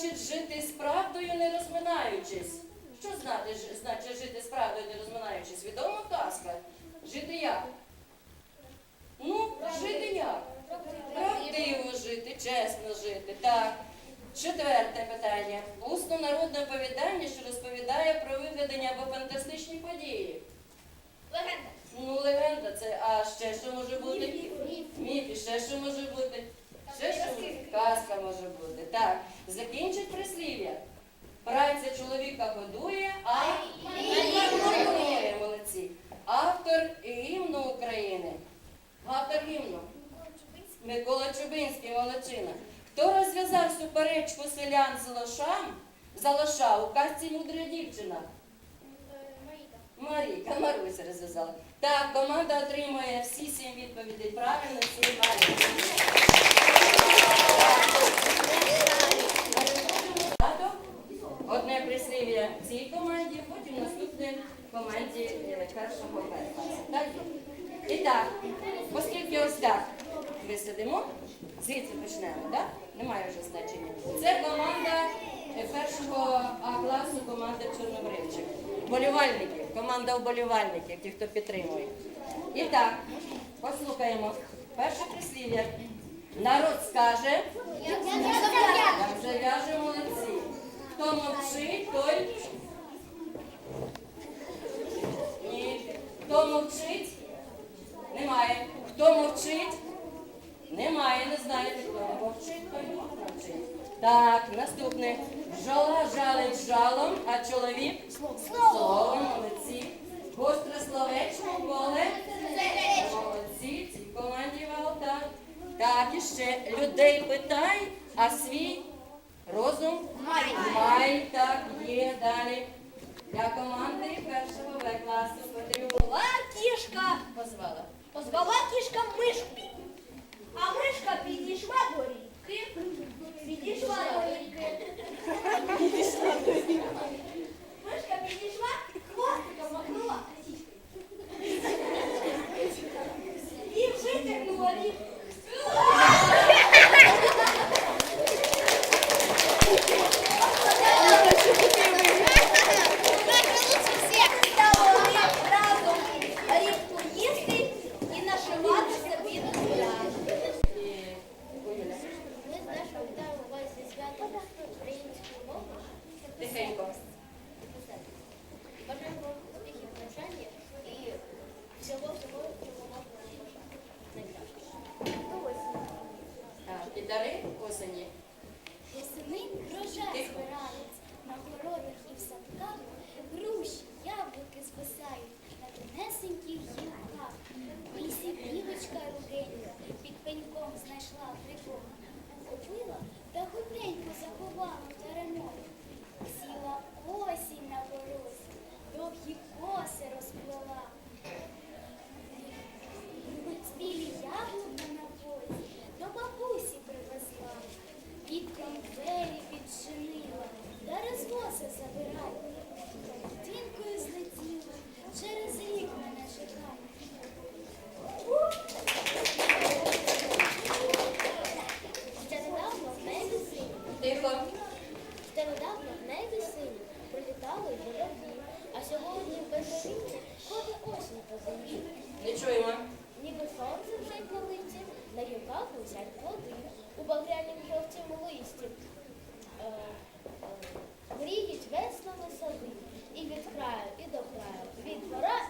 значить жити з правдою, не розминаючись? Що знати, значить жити з правдою, не розминаючись? Відома казка? Жити як? Ну, жити як? Правдиво жити, чесно жити. Так. Четверте питання. Усно народне оповідання, що розповідає про вигадання або фантастичні події. Легенда. Ну, легенда це, а ще що може бути? Міф, і ще що може бути? Ще що? Казка може бути. Так. Закінчить прислів'я. Праця чоловіка годує, а годує, молодці. Автор гімну України. Автор гімну. Микола Чубинський, молодчина. Хто розв'язав суперечку селян з лошам? За лоша у казці мудра дівчина. Марійка, Маруся розв'язала. Так, команда отримує всі сім відповідей правильно, сім балів. Одне прислів'я цій команді, потім наступне команді е, першого. Так? І так, так ми сидимо, звідси почнемо, так? Немає вже значення. Це команда е, першого класу, команда Чорнобривчик. Вболівальників, команда вболівальників, ті, хто підтримує. І так, послухаємо. Перше прислів'я. Народ скаже, я вже в'яже молодці. Хто мовчить, той. Ні. Хто мовчить? Мовчить? Немає, не знаєте, хто мовчить, той мовчить. Так, наступне. Бджола жалить жалом, а чоловік словом, молодці. Гостре словечко, поле. Молодці, цій команді валта. Так, і ще людей питай, а свій розум май. Так, є далі. Для команди дари осені. Весени врожай Тихо. збирають, на городах і в садках, груші, яблуки звисають на тонесеньких гілках. В лісі білочка руденька під пеньком знайшла прикол. Та розвоси забирай. Дінкою злетіла, через рік мене чекай. Ще недавно в небі синь, Тихо. ще недавно в небі синь, пролітали журавлі, а сьогодні в безвіння ходить осінь по землі. Не чуємо. Ніби сонце вже на лиці, на гілках лисять плоди, у багрянім жовтім листі. Е, е, Мріють веснами сади, і від краю, і до краю, від двора